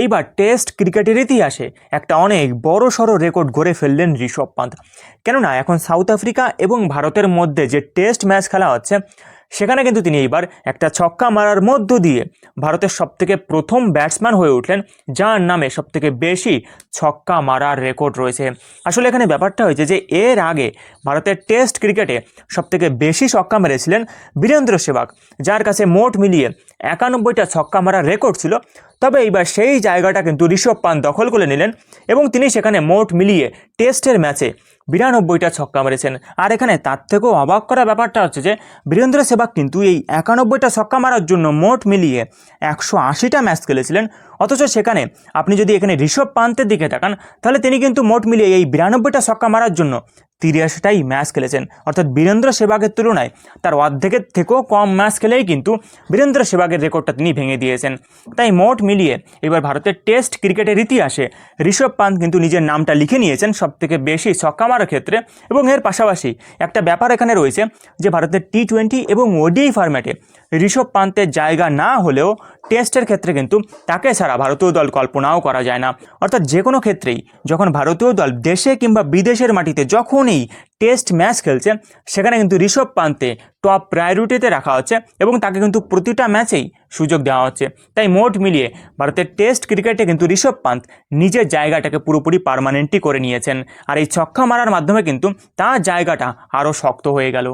এইবার টেস্ট ক্রিকেটের ইতিহাসে একটা অনেক বড় সড়ো রেকর্ড গড়ে ফেললেন ঋষভ পান্ত। কেননা এখন সাউথ আফ্রিকা এবং ভারতের মধ্যে যে টেস্ট ম্যাচ খেলা হচ্ছে, সেখানে কিন্তু তিনি এইবার একটা ছক্কা মারার মধ্য দিয়ে ভারতের সবথেকে প্রথম ব্যাটসম্যান হয়ে উঠলেন, যার নামে সবথেকে বেশি ছক্কা মারার রেকর্ড রয়েছে। আসলে এখানে ব্যাপারটা হয়েছে যে, এর আগে ভারতের টেস্ট ক্রিকেটে সবথেকে বেশি ছক্কা মেরেছিলেন বীরেন্দ্র সেবাগ যার কাছে মোট মিলিয়ে একানব্বইটা ছক্কা মারার রেকর্ড ছিল। তবে এইবার সেই জায়গাটা কিন্তু ঋষভ পান দখল করে নিলেন এবং তিনি সেখানে মোট মিলিয়ে টেস্টের ম্যাচে বিরানব্বইটা ছক্কা মেরেছেন। আর এখানে তার থেকেও অবাক করা ব্যাপারটা হচ্ছে যে বীরেন্দ্র সেবাগ কিন্তু এই একানব্বইটা ছক্কা মারার জন্য মোট মিলিয়ে একশো আশিটা ম্যাচ খেলেছিলেন। অথচ সেখানে আপনি যদি এখানে ঋষভ পান্তের দিকে তাকান, তাহলে তিনি কিন্তু মোট মিলিয়ে এই বিরানব্বইটা ছক্কা মারার জন্য তিরাশিটাই ম্যাচ খেলেছেন। অর্থাৎ বীরেন্দ্র সেবাগের তুলনায় তার অর্ধেকের থেকেও কম ম্যাচ খেলেই কিন্তু বীরেন্দ্র সেবাগের রেকর্ডটা তিনি ভেঙে দিয়েছেন। তাই মোট মিলিয়ে এবার ভারতের টেস্ট ক্রিকেটের ইতিহাসে ঋষভ পান্ত কিন্তু নিজের নামটা লিখে নিয়েছেন সবথেকে বেশি ছক্কা মারার ক্ষেত্রে এবং এর পাশাপাশি একটা ব্যাপার এখানে রয়েছে যে ভারতের টি টোয়েন্টি এবং ওডিআই ফরম্যাটে ঋষভ পান্তের জায়গা না হলেও টেস্টের ক্ষেত্রে কিন্তু তাকে ছাড়া ভারতীয় দল কল্পনাও করা যায় না। অর্থাৎ যে কোনো ক্ষেত্রেই যখন ভারতীয় দল দেশে কিংবা বিদেশের মাটিতে যখনই টেস্ট ম্যাচ খেলছে। সেখানে কিন্তু ঋষভ পান্তে টপ প্রায়োরিটিতে রাখা হচ্ছে এবং তাকে কিন্তু প্রতিটা ম্যাচেই সুযোগ দেওয়া হচ্ছে। তাই মোট মিলিয়ে ভারতের টেস্ট ক্রিকেটে কিন্তু ঋষভ পান্ত নিজের জায়গাটাকে পুরোপুরি পারমানেন্টই করে নিয়েছেন। আর এই ছক্কা মারার মাধ্যমে কিন্তু তার জায়গাটা আরও শক্ত হয়ে গেল।